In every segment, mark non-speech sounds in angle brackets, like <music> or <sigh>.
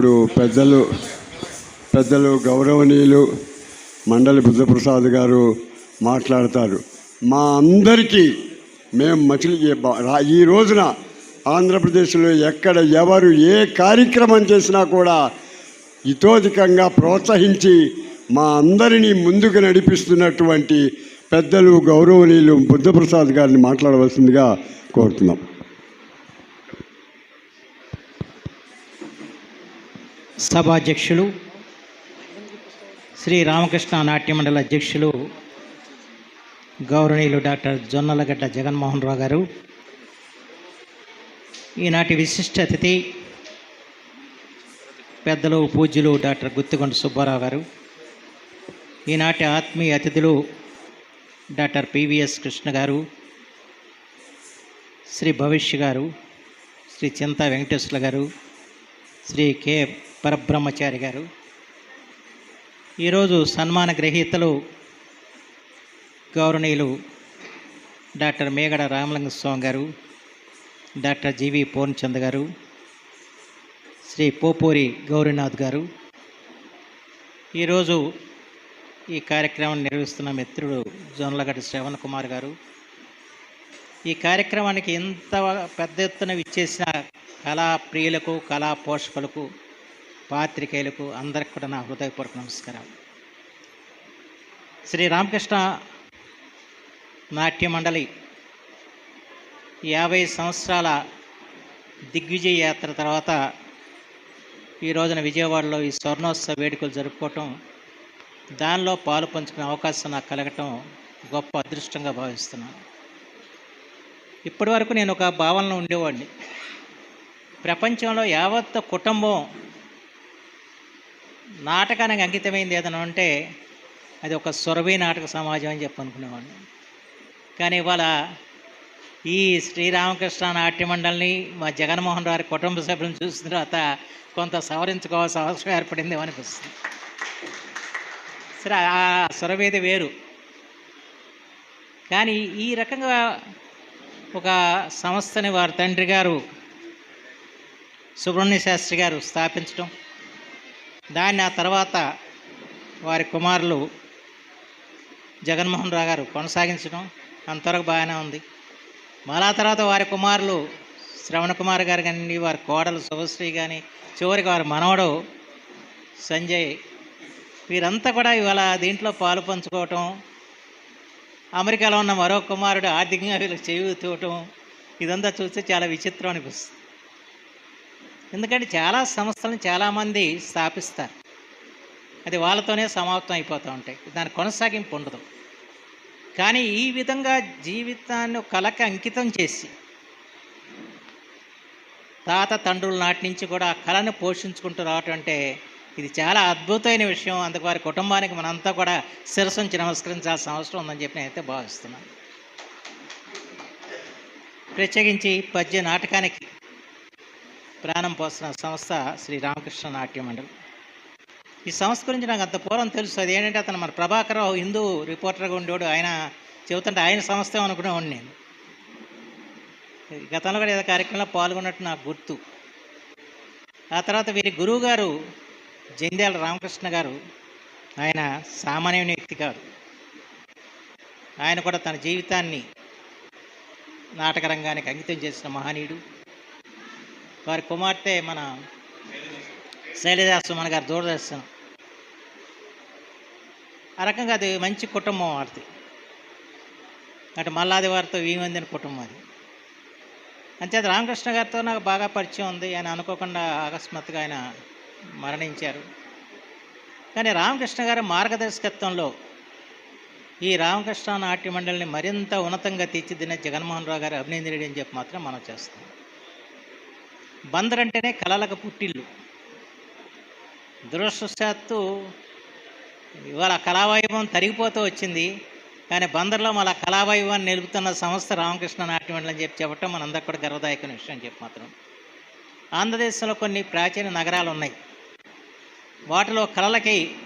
ఇప్పుడు పెద్దలు పెద్దలు గౌరవనీయులు మండలి బుద్ధప్రసాద్ గారు మాట్లాడతారు. మా అందరికీ మేము మచిలి ఈ రోజున ఆంధ్రప్రదేశ్లో ఎక్కడ ఎవరు ఏ కార్యక్రమం చేసినా కూడా ఇతోధికంగా ప్రోత్సహించి మా అందరినీ ముందుకు నడిపిస్తున్నటువంటి పెద్దలు గౌరవనీయులు బుద్ధప్రసాద్ గారిని మాట్లాడవలసిందిగా కోరుతున్నాం. సభాధ్యక్షులు శ్రీ రామకృష్ణ నాట్య మండలి అధ్యక్షులు గౌరవనీయులు డాక్టర్ జొన్నలగడ్డ జగన్మోహన్ రావు గారు. ఈనాటి విశిష్ట అతిథి పెద్దలు పూజ్యులు డాక్టర్ గుత్తికొండ సుబ్బారావు గారు. ఈనాటి ఆత్మీయ అతిథులు డాక్టర్ పివిఎస్ కృష్ణ గారు శ్రీ భవిష్య గారు శ్రీ చింతా వెంకటేశ్వర గారు శ్రీ కె పరబ్రహ్మచారి గారు. ఈరోజు సన్మాన గ్రహీతలు గౌరవనీయులు డాక్టర్ మేగడ రామలింగ స్వామి గారు డాక్టర్ జీవి పూర్ణచంద్ గారు శ్రీ పోపూరి గౌరీనాథ్ గారు. ఈరోజు ఈ కార్యక్రమాన్ని నిర్వహిస్తున్న మిత్రుడు జొన్నలగడ్డ శ్రవణ్ కుమార్ గారు. ఈ కార్యక్రమానికి ఎంత పెద్ద ఎత్తున విచ్చేసిన కళా ప్రియులకు కళా పోషకులకు పాత్రికేయులకు అందరికి కూడా నా హృదయపూర్వక నమస్కారం శ్రీ రామకృష్ణ నాట్య మండలి యాభై సంవత్సరాల దిగ్విజయ యాత్ర తర్వాత ఈ రోజున విజయవాడలో ఈ స్వర్ణోత్సవ వేడుకలు జరుపుకోవటం దానిలో పాలు పంచుకునే అవకాశం నాకు కలగటం గొప్ప అదృష్టంగా భావిస్తున్నాను. ఇప్పటి వరకు నేను ఒక భావనలో ఉండేవాడిని. ప్రపంచంలో యావత్ కుటుంబం నాటకానికి అంకితమైంది ఏదైనా ఉంటే అది ఒక సొరవీ నాటక సమాజం అని చెప్పు అనుకునేవాడిని. కానీ ఇవాళ ఈ శ్రీరామకృష్ణ నాట్య మండలిని మా జగన్మోహన్ రావు కుటుంబ సభ్యులను చూసిన తర్వాత కొంత సవరించుకోవాల్సిన అవసరం ఏర్పడింది అనిపిస్తుంది. సరే ఆ సొరవేది వేరు. కానీ ఈ రకంగా ఒక సంస్థని వారి తండ్రి గారు సుబ్రహ్మణ్య శాస్త్రి గారు స్థాపించడం దాన్ని ఆ తర్వాత వారి కుమారులు జగన్మోహన్ రావు గారు కొనసాగించడం అంతవరకు బాగానే ఉంది. మళ్ళా తర్వాత వారి కుమారులు శ్రవణ కుమార్ గారు కానీ వారి కోడలు శుభశ్రీ కానీ చివరికి వారి మనవడు సంజయ్ వీరంతా కూడా ఇవాళ దీంట్లో పాలు పంచుకోవటం అమెరికాలో ఉన్న మరో కుమారుడు ఆర్థికంగా వీళ్ళకి చేయూతూవటం ఇదంతా చూస్తే చాలా విచిత్రం అనిపిస్తుంది. ఎందుకంటే చాలా సంస్థలను చాలామంది స్థాపిస్తారు. అది వాళ్ళతోనే సమాప్తం అయిపోతూ ఉంటాయి. దాని కొనసాగింపు ఉండదు. కానీ ఈ విధంగా జీవితాన్ని కళకి అంకితం చేసి తాత తండ్రుల నాటి నుంచి కూడా ఆ కళను పోషించుకుంటూ రావటం అంటే ఇది చాలా అద్భుతమైన విషయం. అందుకు వారి కుటుంబానికి మనంతా కూడా శిరసుంచి నమస్కరించాల్సిన అవసరం ఉందని చెప్పి నేనైతే భావిస్తున్నాను. ప్రత్యేకించి పద్య నాటకానికి ప్రాణం పోసిన సంస్థ శ్రీ రామకృష్ణ నాట్య మండలి. ఈ సంస్థ గురించి నాకు అంత పూర్వం తెలుసు. అది ఏంటంటే అతను మన ప్రభాకరరావు హిందూ రిపోర్టర్గా ఉండేవాడు. ఆయన చెబుతుంటే ఆయన సంస్థ అనుకునేవాడిని నేను. గతంలో కూడా ఏదో కార్యక్రమంలో పాల్గొన్నట్టు నాకు గుర్తు. ఆ తర్వాత వీరి గురువు గారు జంధ్యాల రామకృష్ణ గారు ఆయన సామాన్యుని వ్యక్తి కాదు. ఆయన కూడా తన జీవితాన్ని నాటకరంగానికి అంకితం చేసిన మహనీయుడు. వారి కుమార్తె మన శైలజా సుమన్ గారు దూరదర్శనం. ఆ రకంగా అది మంచి కుటుంబం వారిది. అటు మల్లాది వారితో వీమందిన కుటుంబం అది. అంచేత రామకృష్ణ గారితో నాకు బాగా పరిచయం ఉంది. ఆయన అనుకోకుండా అకస్మాత్తుగా ఆయన మరణించారు. కానీ రామకృష్ణ గారి మార్గదర్శకత్వంలో ఈ రామకృష్ణ నాట్య మండలిని మరింత ఉన్నతంగా తీర్చిదిన జగన్మోహన్ రావు గారు అభినందనీయుడు అని చెప్పి మాత్రం మనం చేస్తాం బందర్ అంటేనే కళలకు పుట్టిల్లు. దురదృష్టవశాత్తు ఇవాళ కళావైభవం తరిగిపోతూ వచ్చింది. కానీ బందర్లో మళ్ళా కళావైభవాన్ని నిలుపుతున్న సంస్థ రామకృష్ణ నాట్య అని చెప్పి చెప్పటం మనందరికి కూడా గర్వదాయకమైన విషయం అని చెప్పి మాత్రం. ఆంధ్రదేశంలో కొన్ని ప్రాచీన నగరాలు ఉన్నాయి. వాటిలో కళలకి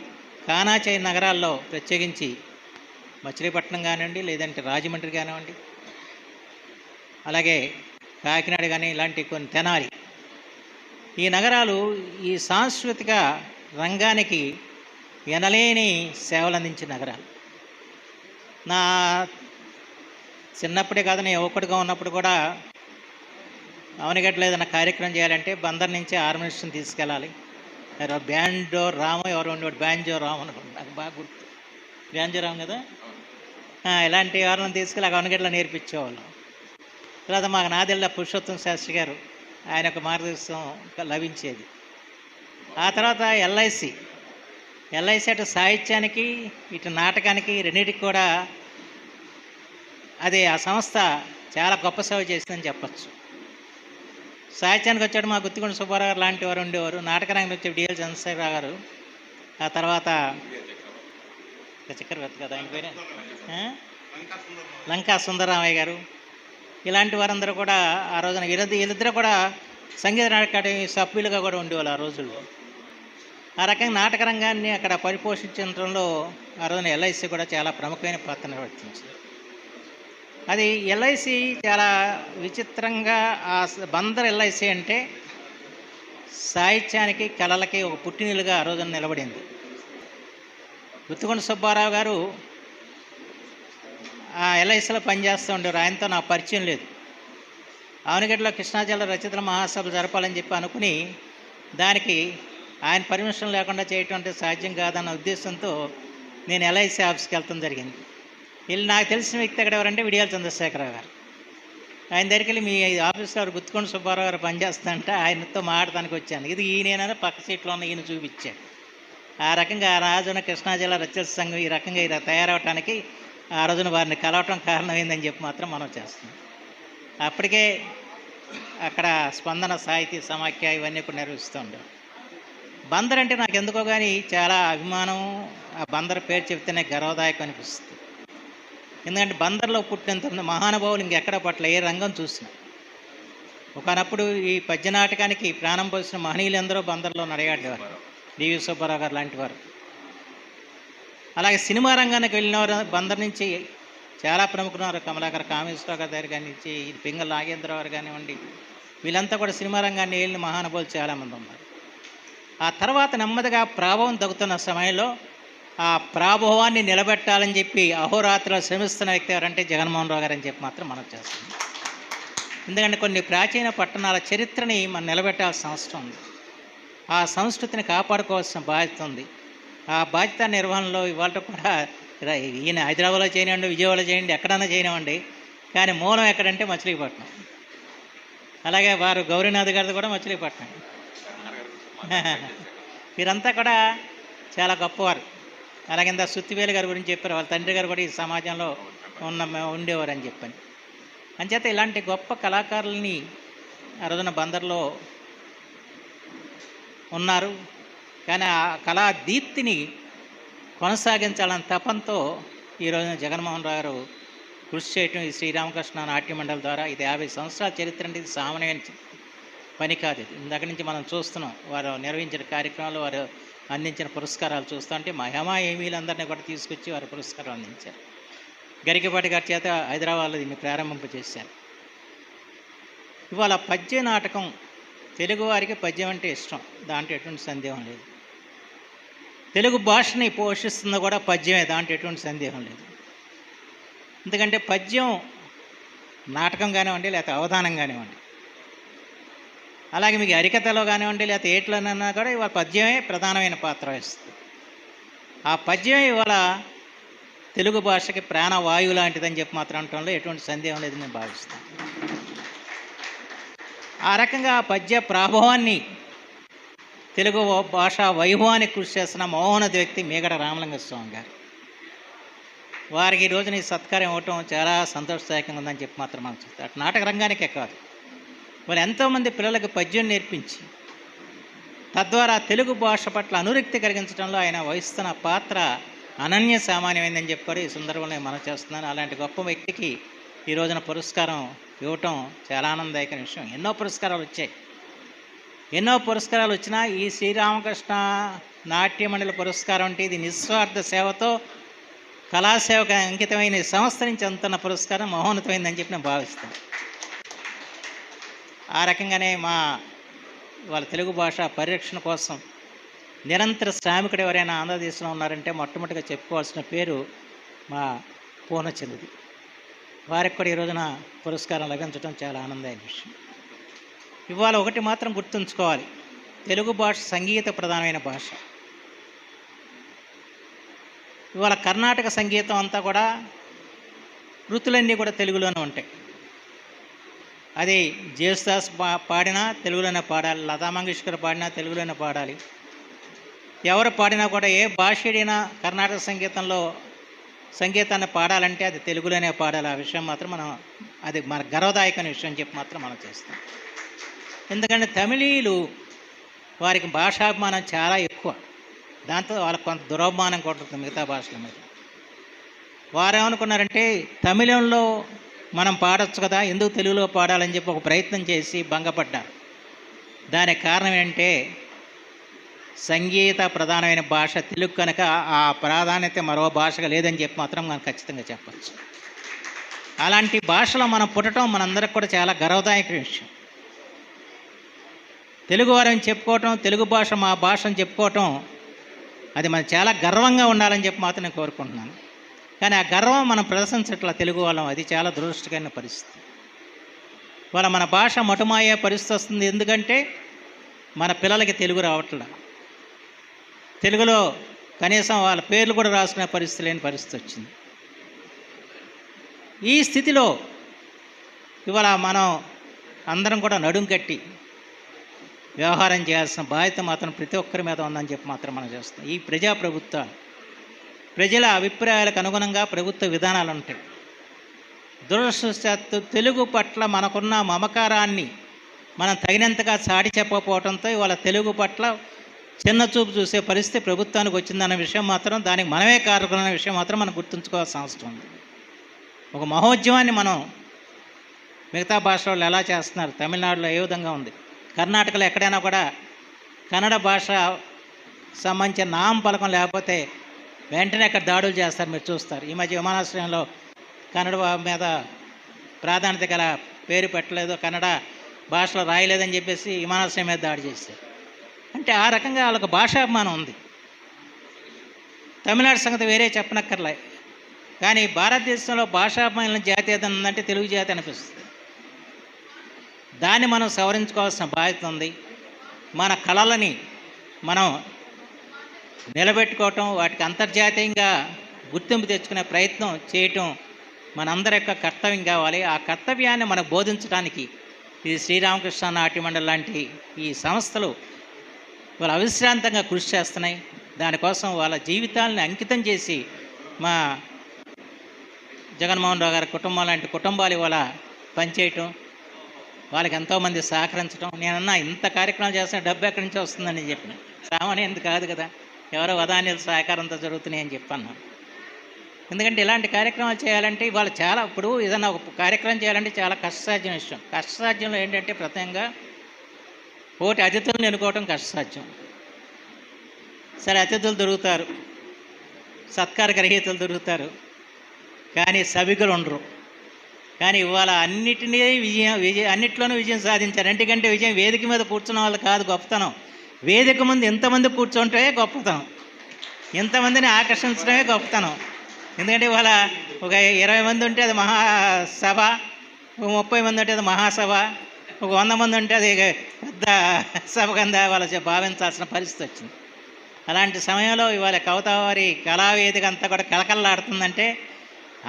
కానాచై నగరాల్లో ప్రత్యేకించి మచిలీపట్నం కానివ్వండి లేదంటే రాజమండ్రి కానివ్వండి అలాగే కాకినాడ కానీ ఇలాంటి కొన్ని తెనాలి ఈ నగరాలు ఈ సాంస్కృతిక రంగానికి ఎనలేని సేవలు నగరాలు. నా చిన్నప్పుడే కాదు నేను యువకుడిగా ఉన్నప్పుడు కూడా అవనిగట్లో ఏదైనా కార్యక్రమం చేయాలంటే బందర్ నుంచి ఆర్గనైజేషన్ తీసుకెళ్ళాలి. ఎవరో బ్యాండో రాము ఎవరు ఉండేవాడు బ్యాంజో రాము అనుకోండి నాకు బాగా గుర్తు. బ్యాంజో రాము కదా? ఇలాంటి ఎవరిని తీసుకెళ్ళి అవనిగట్లో నేర్పించేవాళ్ళం. తర్వాత మాకు నాదిళ్ళ పురుషోత్తం శాస్త్రి గారు ఆయన యొక్క మార్గదర్శనం లభించేది. ఆ తర్వాత ఎల్ఐసి ఎల్ఐసి అటు సాహిత్యానికి ఇటు నాటకానికి రెండింటికి కూడా అది ఆ సంస్థ చాలా గొప్ప సేవ చేసిందని చెప్పచ్చు. సాహిత్యానికి వచ్చాడు మా గుత్తికొండ సుబ్బారావు గారు లాంటి వారు ఉండేవారు. నాటకరంగం వచ్చే డిఎల్ చంద్రశేఖరరావు గారు. ఆ తర్వాత చక్రవర్తి కదా ఆయన పేరే లంకా సుందరరామయ్య గారు. ఇలాంటి వారందరూ కూడా ఆ రోజున వీళ్ళిద్దరు వీళ్ళిద్దరూ కూడా సంగీత నాటక అకాడమీ సభ్యులుగా కూడా ఉండేవాళ్ళు ఆ రోజుల్లో. ఆ రకంగా నాటక రంగాన్ని అక్కడ పరిపోషించడంలో ఆ రోజున ఎల్ఐసి కూడా చాలా ప్రముఖమైన పాత్ర నిర్వర్తించింది అది ఎల్ఐసి చాలా విచిత్రంగా ఆ బందర్ ఎల్ఐసి అంటే సాహిత్యానికి కళలకి ఒక పుట్టినీళ్ళుగా ఆ రోజున నిలబడింది. గుత్తుకొండ సుబ్బారావు గారు ఎల్ఐసిలో పనిచేస్తూ ఉండేవారు. ఆయనతో నాకు పరిచయం లేదు. అవనిగడ్డలో కృష్ణా రచితుల మహాసభ జరపాలని చెప్పి అనుకుని దానికి ఆయన పర్మిషన్ లేకుండా చేయటం అంటే సాధ్యం కాదన్న ఉద్దేశంతో నేను ఎల్ఐసి ఆఫీస్కి వెళ్తాం జరిగింది. వీళ్ళు నాకు తెలిసిన వ్యక్తి అక్కడ ఎవరంటే విడియాల చంద్రశేఖరరావు గారు. ఆయన దగ్గరికి వెళ్ళి మీ ఆఫీస్ గారు గుర్తుకొని సుబ్బారావు గారు పనిచేస్తానంటే ఆయనతో మాట్లాడటానికి వచ్చాను. ఇది ఈయన పక్క సీట్లో ఉన్న ఈయన చూపించాడు ఆ రకంగా ఆ రోజున కృష్ణా జిల్లా రచయిత సంఘం ఈ రకంగా ఇలా తయారవటానికి ఆ రోజున వారిని కలవటం కారణమైందని చెప్పి మాత్రం మనం చేస్తున్నాం. అప్పటికే అక్కడ స్పందన సాహితీ సమాఖ్య ఇవన్నీ కూడా నిర్వహిస్తూ బందర్ అంటే నాకు ఎందుకో కానీ చాలా అభిమానం ఆ బందర్ పేరు చెప్తేనే గర్వదాయకం అనిపిస్తుంది. ఎందుకంటే బందర్లో పుట్టినంత మహానుభావులు ఇంకెక్కడ పట్ల ఏ రంగం చూసినా. ఒకనప్పుడు ఈ పద్య నాటకానికి ప్రాణం పోసిన మహనీయులందరూ బందర్లో నడయాడేవారు. డివి సుబ్బారావు గారు లాంటి వారు. అలాగే సినిమా రంగానికి వెళ్ళిన వారు నుంచి చాలా ప్రముఖులు కమలాకర్ కామేశ్వరరావు గారి దగ్గర నుంచి పింగళ నాగేంద్రరావు గారు కానివ్వండి వీళ్ళంతా కూడా సినిమా రంగాన్ని వెళ్ళిన మహానుభావులు చాలామంది ఉన్నారు. ఆ తర్వాత నెమ్మదిగా ప్రాభవం తగ్గుతున్న సమయంలో ఆ ప్రాభవాన్ని నిలబెట్టాలని చెప్పి అహోరాత్రులు శ్రమిస్తున్న వ్యక్తి ఎవరంటే జగన్మోహన్ రావు గారు అని చెప్పి మాత్రం మనం చేస్తున్నాం. ఎందుకంటే కొన్ని ప్రాచీన పట్టణాల చరిత్రని మనం నిలబెట్టాల్సిన అవసరం ఉంది. ఆ సంస్కృతిని కాపాడుకోవాల్సిన బాధ్యత ఉంది. ఆ బాధ్యత నిర్వహణలో ఇవాళ కూడా ఈయన హైదరాబాద్లో చేయనివ్వండి విజయవాడలో చేయండి ఎక్కడన్నా చేయనివ్వండి కానీ మూలం ఎక్కడంటే మచిలీపట్నం. అలాగే వారు గౌరీనాథ్ గారిది కూడా మచిలీపట్నం. <laughs> వీరంతా కూడా చాలా గొప్పవారు. అలాగే ఇంత సుత్తివేలు గారి గురించి చెప్పారు వాళ్ళ తండ్రి గారు కూడా ఈ సమాజంలో ఉన్న ఉండేవారు అని చెప్పాను. అంచేత ఇలాంటి గొప్ప కళాకారుల్ని ఆ రోజున బందర్లో ఉన్నారు. కానీ ఆ కళా దీప్తిని కొనసాగించాలని తపంతో ఈ రోజున జగన్మోహన్ రావు గారు కృషి చేయటం ఈ శ్రీరామకృష్ణ నాట్య మండలి ద్వారా ఇది యాభై సంవత్సరాల చరిత్ర అంటే ఇది సామాన్యమైన పని కాదు ఇది. ఇందక నుంచి మనం చూస్తున్నాం వారు నిర్వహించిన కార్యక్రమాలు వారు అందించిన పురస్కారాలు చూస్తుంటే మహిమా ఏమీలందరినీ కూడా తీసుకొచ్చి వారు పురస్కారాలు అందించారు. గరికపాటి గారి చేత హైదరాబాద్లో దీన్ని ప్రారంభింపజేశారు ఇవాళ పద్య నాటకం తెలుగువారికి పద్యం అంటే ఇష్టం. దాంట్లో ఎటువంటి సందేహం లేదు. తెలుగు భాషని పోషిస్తుంది కూడా పద్యమే దాంట్లో ఎటువంటి సందేహం లేదు. ఎందుకంటే పద్యం నాటకం కానివ్వండి లేకపోతే అవధానం కానివ్వండి అలాగే మీకు అరికథలో కానివ్వండి లేకపోతే ఏట్లోనన్నా కూడా ఇవాళ పద్యమే ప్రధానమైన పాత్ర వహిస్తుంది. ఆ పద్యమే ఇవాళ తెలుగు భాషకి ప్రాణవాయువు లాంటిదని చెప్పి మాత్రం అనటంలో ఎటువంటి సందేహం లేదని నేను భావిస్తాను. ఆ రకంగా ఆ పద్య ప్రాభవాన్ని తెలుగు భాష వైభవానికి కృషి చేస్తున్న మోహనది వ్యక్తి మేగడ రామలింగస్వామి గారు. వారికి ఈ రోజున ఈ సత్కారం ఇవ్వటం చాలా సంతోషదాయకంగా ఉందని చెప్పి మాత్రం మనం చూస్తాం అటు నాటక రంగానికే కాదు. మరి ఎంతోమంది పిల్లలకు పద్యం నేర్పించి తద్వారా తెలుగు భాష పట్ల అనురక్తి కలిగించడంలో ఆయన వహిస్తున్న పాత్ర అనన్య సామాన్యమైందని చెప్పారు ఈ సందర్భంలో మనం చేస్తున్నాను. అలాంటి గొప్ప వ్యక్తికి ఈ రోజున పురస్కారం ఇవ్వటం చాలా ఆనందదాయకమైన విషయం. ఎన్నో పురస్కారాలు వచ్చాయి. ఎన్నో పురస్కారాలు వచ్చినా ఈ శ్రీరామకృష్ణ నాట్య మండలి పురస్కారం అంటే ఇది నిస్వార్థ సేవతో కళాసేవకు అంకితమైన సంస్థ నుంచి అందుతున్న పురస్కారం మహోన్నతమైందని చెప్పి నేను భావిస్తాను ఆ రకంగానే మా వాళ్ళ తెలుగు భాష పరిరక్షణ కోసం నిరంతర శ్రామికుడు ఎవరైనా ఆంధ్రదేశంలో ఉన్నారంటే మొట్టమొదటిగా చెప్పుకోవాల్సిన పేరు మా పూర్ణచంద్రుడు. వారికి కూడా ఈ రోజున పురస్కారం లభించడం చాలా ఆనందమైన విషయం. ఇవాళ ఒకటి మాత్రం గుర్తుంచుకోవాలి. తెలుగు భాష సంగీత ప్రధానమైన భాష. ఇవాళ కర్ణాటక సంగీతం అంతా కూడా వృత్తులన్నీ కూడా తెలుగులోనే ఉంటాయి. అది జేసుదాస్ పా పాడినా తెలుగులోనే పాడాలి. లతా మంగేష్కర్ పాడినా తెలుగులోనే పాడాలి. ఎవరు పాడినా కూడా ఏ భాషడైనా కర్ణాటక సంగీతంలో సంగీతాన్ని పాడాలంటే అది తెలుగులోనే పాడాలి. ఆ విషయం మాత్రం మనం అది మన గర్వదాయకమైన విషయం చెప్పి మాత్రం మనం చేస్తాం. ఎందుకంటే తమిళీయులు వారికి భాషాభిమానం చాలా ఎక్కువ. దాంతో వాళ్ళకి కొంత దురభిమానం కొడుతుంది మిగతా భాషల మీద. వారేమనుకున్నారంటే తమిళంలో మనం పాడొచ్చు కదా ఎందుకు తెలుగులో పాడాలని చెప్పి ఒక ప్రయత్నం చేసి భంగపడ్డారు. దానికి కారణం ఏంటంటే సంగీత ప్రధానమైన భాష తెలుగు కనుక ఆ ప్రాధాన్యత మరో భాషగా లేదని చెప్పి మాత్రం మనం ఖచ్చితంగా చెప్పచ్చు. అలాంటి భాషలో మనం పుట్టడం మనందరికి కూడా చాలా గర్వదాయక విషయం. తెలుగువారని చెప్పుకోవటం తెలుగు భాష మా భాష అని చెప్పుకోవటం అది మనం చాలా గర్వంగా ఉండాలని చెప్పి మాత్రం నేను కోరుకుంటున్నాను. కానీ ఆ గర్వం మనం ప్రదర్శించట్ల తెలుగు వాళ్ళం అది చాలా దురదృష్టకరమైన పరిస్థితి. వాళ్ళ మన భాష మటుమాయే పరిస్థితి వస్తుంది. ఎందుకంటే మన పిల్లలకి తెలుగు రావట్లా. తెలుగులో కనీసం వాళ్ళ పేర్లు కూడా రాసుకునే పరిస్థితి లేని పరిస్థితి వచ్చింది. ఈ స్థితిలో ఇవాళ మనం అందరం కూడా నడుం కట్టి వ్యవహారం చేయాల్సిన బాధ్యత మాత్రం ప్రతి ఒక్కరి మీద ఉందని చెప్పి మాత్రం మనం చేస్తాం ఈ ప్రజాప్రభుత్వాలు ప్రజల అభిప్రాయాలకు అనుగుణంగా ప్రభుత్వ విధానాలు ఉంటాయి. దురదృష్టవశాత్తు తెలుగు పట్ల మనకున్న మమకారాన్ని మనం తగినంతగా చాటి చెప్పకపోవడంతో ఇవాళ తెలుగు పట్ల చిన్న చూపు చూసే పరిస్థితి ప్రభుత్వానికి వచ్చిందన్న విషయం మాత్రం దానికి మనమే కారకులన్న విషయం మాత్రం మనం గుర్తుంచుకోవాల్సిన అవసరం ఉంది. ఒక మహోద్యమాన్ని మనం మిగతా భాషల్లో ఎలా చేస్తున్నారు తమిళనాడులో ఏ విధంగా ఉంది? కర్ణాటకలో ఎక్కడైనా కూడా కన్నడ భాష సంబంధించిన నామ పలకం లేకపోతే వెంటనే అక్కడ దాడులు చేస్తారు మీరు చూస్తారు. ఈ మధ్య విమానాశ్రయంలో కన్నడ మీద ప్రాధాన్యత గల పేరు పెట్టలేదు కన్నడ భాషలో రాయలేదని చెప్పేసి విమానాశ్రయం మీద దాడి చేశారు. అంటే ఆ రకంగా వాళ్ళకి భాషాభిమానం ఉంది. తమిళనాడు సంగతి వేరే చెప్పనక్కర్లే. కానీ భారతదేశంలో భాషాభిమానం జాతీయత ఉందంటే తెలుగు జాతి అనిపిస్తుంది. దాన్ని మనం సవరించుకోవాల్సిన బాధ్యత ఉంది. మన కళలని మనం నిలబెట్టుకోవటం వాటికి అంతర్జాతీయంగా గుర్తింపు తెచ్చుకునే ప్రయత్నం చేయటం మనందరి యొక్క కర్తవ్యం కావాలి. ఆ కర్తవ్యాన్ని మనకు బోధించడానికి ఇది శ్రీరామకృష్ణ నాటి మండలి లాంటి ఈ సంస్థలు వాళ్ళు అవిశ్రాంతంగా కృషి చేస్తున్నాయి. దానికోసం వాళ్ళ జీవితాలను అంకితం చేసి మా జగన్మోహన్ రావు గారి కుటుంబం లాంటి కుటుంబాలు ఇవాళ పనిచేయటం వాళ్ళకి ఎంతోమంది సహకరించడం నేనన్నా ఇంత కార్యక్రమాలు చేస్తున్న డబ్బు ఎక్కడి నుంచి వస్తుందని చెప్పిన. సామాన్యంది కాదు కదా. ఎవరో వదాన్యుల సహకారంతో జరుగుతున్నాయని చెప్పన్నాను ఎందుకంటే ఇలాంటి కార్యక్రమాలు చేయాలంటే ఇవాళ చాలా ఇప్పుడు ఏదైనా ఒక కార్యక్రమం చేయాలంటే చాలా కష్టసాధ్యం విషయం. కష్టసాధ్యంలో ఏంటంటే ప్రత్యేకంగా ఒకటి అతిథులను ఎన్నుకోవటం కష్టసాధ్యం. సరే అతిథులు దొరుకుతారు. సత్కార గ్రహీతలు దొరుకుతారు. కానీ సభికులు ఉండరు. కానీ ఇవాళ అన్నిటినీ విజయం విజయం అన్నిట్లోనూ విజయం సాధించారు. ఎందుకంటే విజయం వేదిక మీద కూర్చున్న వాళ్ళు కాదు గొప్పతనం. వేదిక ముందు ఎంతమంది కూర్చుంటే గొప్పతనం. ఎంతమందిని ఆకర్షించడమే గొప్పతనం. ఎందుకంటే ఇవాళ ఒక ఇరవై మంది ఉంటే అది మహాసభ ఒక ముప్పై మంది ఉంటే అది మహాసభ ఒక వంద మంది ఉంటే అది పెద్ద సభ కింద వాళ్ళ భావించాల్సిన పరిస్థితి వచ్చింది. అలాంటి సమయంలో ఇవాళ కవితావారి కళావేదిక అంతా కూడా కలకల్లాడుతుందంటే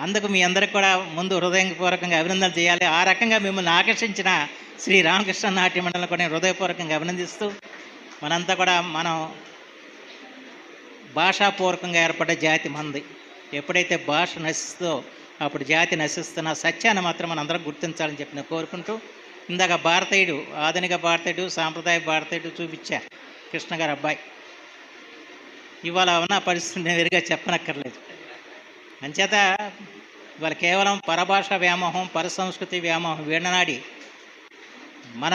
అందుకు మీ అందరికి కూడా ముందు హృదయపూర్వకంగా అభినందనలు చేయాలి. ఆ రకంగా మిమ్మల్ని ఆకర్షించిన శ్రీ రామకృష్ణ నాట్య మండలిని కూడా హృదయపూర్వకంగా అభినందిస్తూ మనంతా కూడా మనం భాషాపూర్వకంగా ఏర్పడ్డ జాతి మంది ఎప్పుడైతే భాష నశిస్తుందో అప్పుడు జాతి నశిస్తున్న సత్యాన్ని మాత్రం మనం అందరం గుర్తించాలని చెప్పి నేను కోరుకుంటూ ఇందాక భారతీయుడు ఆధునిక భారతీయుడు సాంప్రదాయ భారతీయుడు చూపించారు కృష్ణ గారు అబ్బాయి. ఇవాళ ఉన్న పరిస్థితి నేను చెప్పనక్కర్లేదు. అంచేత ఇవాళ కేవలం పరభాష వ్యామోహం పరసంస్కృతి వ్యామోహం వీణనాడి మన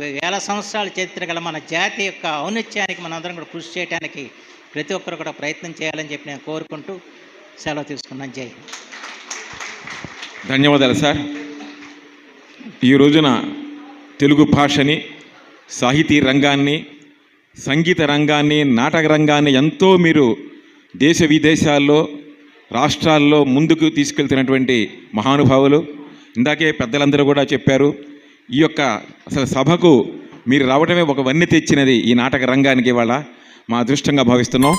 వేల సంవత్సరాల చరిత్ర గల మన జాతి యొక్క ఔన్నత్యానికి మనందరం కూడా కృషి చేయడానికి ప్రతి ఒక్కరు కూడా ప్రయత్నం చేయాలని చెప్పి నేను కోరుకుంటూ సెలవు తీసుకున్నాను. జై ధన్యవాదాలు సార్. ఈ రోజున తెలుగు భాషని సాహితీ రంగాన్ని సంగీత రంగాన్ని నాటక రంగాన్ని ఎంతో మీరు దేశ విదేశాల్లో రాష్ట్రాల్లో ముందుకు తీసుకెళ్తున్నటువంటి మహానుభావులు. ఇందాకే పెద్దలందరూ కూడా చెప్పారు ఈ యొక్క అసలు సభకు మీరు రావడమే ఒక వన్నె తెచ్చినది ఈ నాటక రంగానికి ఇవాళ. మా అదృష్టంగా భావిస్తున్నాం.